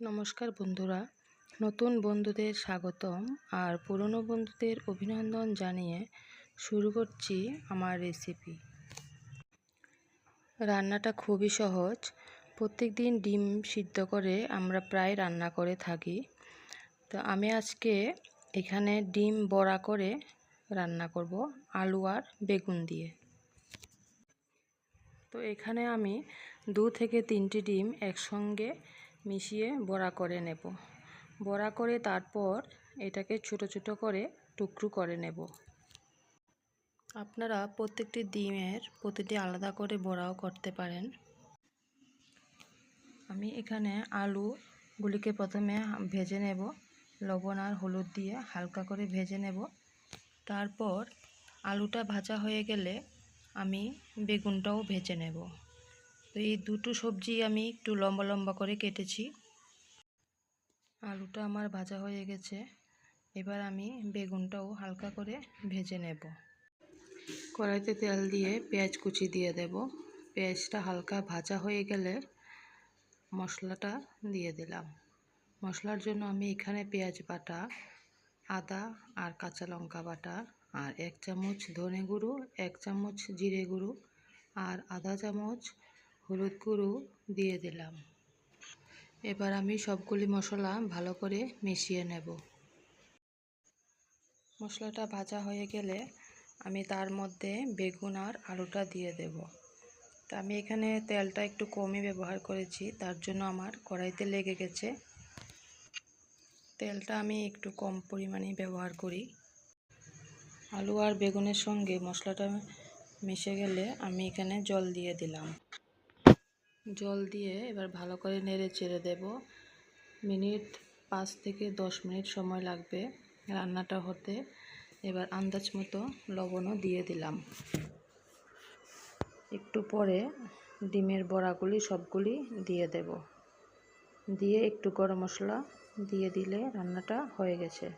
নমস্কার বন্ধুরা। নতুন বন্ধুদের স্বাগতম আর পুরনো বন্ধুদের অভিনন্দন জানিয়ে শুরু করছি আমার রেসিপি রান্নাটা খুবই সহজ। প্রত্যেক দিন ডিম সিদ্ধ করে আমরা প্রায় রান্না করে থাকি। তো আমি আজকে এখানে ডিম বড়া করে রান্না করব, আলু আর বেগুন দিয়ে। তো এখানে আমি দু থেকে তিনটি ডিম একসঙ্গে মিশিয়ে বড়া করে নেব। বড়া করে তারপর এটাকে ছোট ছোট করে টুকরো করে নেব। আপনারা প্রত্যেকটি ডিমের প্রতিটি আলাদা করে বড়াও করতে পারেন। আমি এখানে আলুগুলিকে প্রথমে ভেজে নেব, লবণ আর হলুদ দিয়ে হালকা করে ভেজে নেব। তারপর আলুটা ভাজা হয়ে গেলে আমি বেগুনটাও ভেজে নেব। এই দুটো সবজি আমি একটু লম্বা লম্বা করে কেটেছি। আলুটা আমার ভাজা হয়ে গেছে। এবার আমি বেগুনটাও হালকা করে ভেজে নেব। কড়াইতে তেল দিয়ে পেঁয়াজ কুচি দিয়ে দেব। পেঁয়াজটা হালকা ভাজা হয়ে গেলে মশলাটা দিয়ে দিলাম। মশলার জন্য আমি এখানে পেঁয়াজ বাটা, আদা আর কাঁচা লঙ্কা বাটা আর এক চামচ ধনে গুঁড়ো, এক চামচ জিরে গুঁড়ো আর আধা চামচ হলুদ গুঁড়ো দিয়ে দিলাম। এবার আমি সবগুলি মশলা ভালো করে মিশিয়ে নেব। মশলাটা ভাজা হয়ে গেলে আমি তার মধ্যে বেগুন আর আলুটা দিয়ে দেব। তা আমি এখানে তেলটা একটু কমই ব্যবহার করেছি, তার জন্য আমার কড়াইতে লেগে গেছে। তেলটা আমি একটু কম পরিমাণে ব্যবহার করি। আলু আর বেগুনের সঙ্গে মশলাটা মিশে গেলে আমি এখানে জল দিয়ে দিলাম। জল দিয়ে এবার ভালো করে নেড়ে চেড়ে দেব। মিনিট পাঁচ থেকে দশ মিনিট সময় লাগবে রান্নাটা হতে। এবার আন্দাজ মতো লবণও দিয়ে দিলাম। একটু পরে ডিমের বড়াগুলি সবগুলি দিয়ে দেব। দিয়ে একটু গরম মশলা দিয়ে দিলে রান্নাটা হয়ে গেছে।